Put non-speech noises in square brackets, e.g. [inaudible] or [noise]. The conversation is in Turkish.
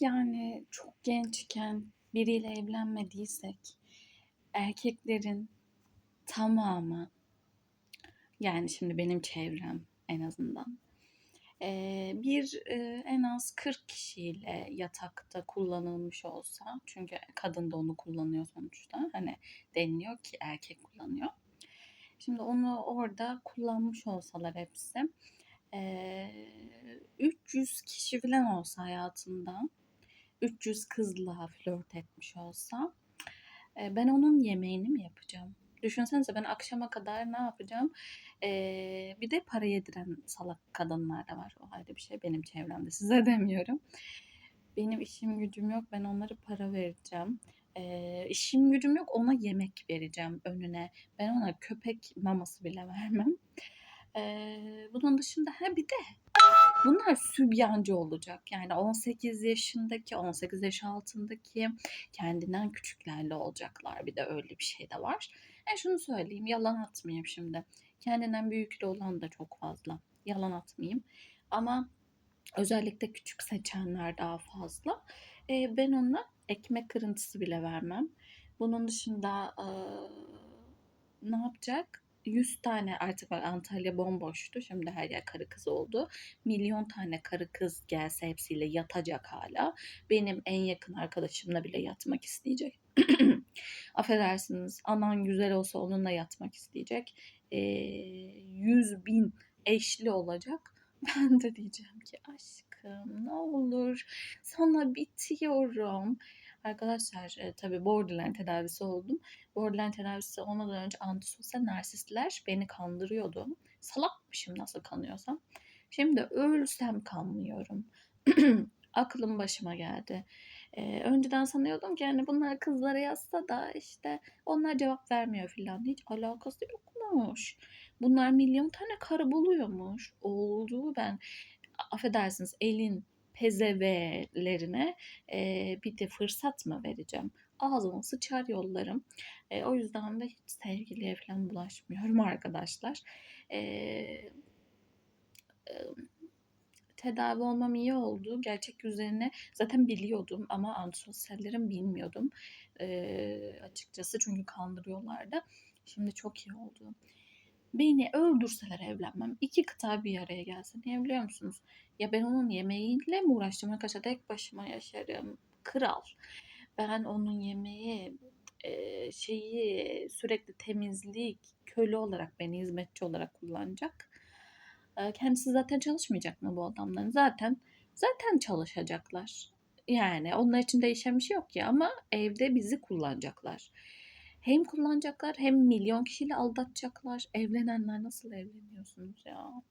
Yani çok gençken biriyle evlenmediysek erkeklerin tamamı yani şimdi benim çevrem en azından bir en az 40 kişiyle yatakta kullanılmış olsa çünkü kadın da onu kullanıyor sonuçta hani deniliyor ki erkek kullanıyor. Şimdi onu orada kullanmış olsalar hepsi eee, 300 kişi falan olsa hayatında 300 kızla flört etmiş olsa e, ben onun yemeğini mi yapacağım? Düşünsenize ben akşama kadar ne yapacağım? Ee, bir de para yediren salak kadınlar da var. O ayrı bir şey benim çevremde. Size [laughs] demiyorum. Benim işim gücüm yok. Ben onlara para vereceğim. Ee, işim gücüm yok. Ona yemek vereceğim önüne. Ben ona köpek maması bile vermem. Ee, bunun dışında ha bir de bunlar sübyancı olacak. Yani 18 yaşındaki, 18 yaş altındaki kendinden küçüklerle olacaklar. Bir de öyle bir şey de var. E şunu söyleyeyim, yalan atmayayım şimdi. Kendinden büyükle olan da çok fazla. Yalan atmayayım. Ama özellikle küçük seçenler daha fazla. E, ben ona ekmek kırıntısı bile vermem. Bunun dışında e, ne yapacak? 100 tane artık bak Antalya bomboştu. Şimdi her yer karı kız oldu. Milyon tane karı kız gelse hepsiyle yatacak hala. Benim en yakın arkadaşımla bile yatmak isteyecek. [clears throat] Affedersiniz anan güzel olsa onunla yatmak isteyecek. Ee, 100 bin eşli olacak. [laughs] Ben de diyeceğim ki aşkım ne olur sana bitiyorum. Arkadaşlar e, tabii borderline tedavisi oldum. Borderline tedavisi olmadan önce antisosyal narsistler beni kandırıyordu. Salakmışım nasıl kanıyorsam. Şimdi ölsem kanmıyorum. [clears throat] Aklım başıma geldi. Ee, önceden sanıyordum ki yani bunlar kızlara yazsa da işte onlar cevap vermiyor filan. Hiç alakası yokmuş. Bunlar milyon tane karı buluyormuş. Olduğu ben affedersiniz elin pezevelerine e, bir de fırsat mı vereceğim? Ağzıma sıçar yollarım. E, o yüzden de hiç sevgiliye falan bulaşmıyorum [laughs] arkadaşlar. E, tedavi olmam iyi oldu. Gerçek üzerine zaten biliyordum ama antisosyallerim bilmiyordum. E, açıkçası çünkü kandırıyorlardı. Şimdi çok iyi oldu. Beni öldürseler evlenmem. İki kıta bir araya gelsin. Niye biliyor musunuz? Ya ben onun yemeğiyle mi uğraşacağım? Arkadaşlar tek başıma yaşarım. Kral. Ben onun yemeği şeyi sürekli temizlik köle olarak beni hizmetçi olarak kullanacak. E, kendisi zaten çalışmayacak mı bu adamların? Zaten zaten çalışacaklar. Yani onlar için değişen bir şey yok ya ama evde bizi kullanacaklar. Hem kullanacaklar hem milyon kişiyle aldatacaklar. Evlenenler nasıl evleniyorsunuz ya?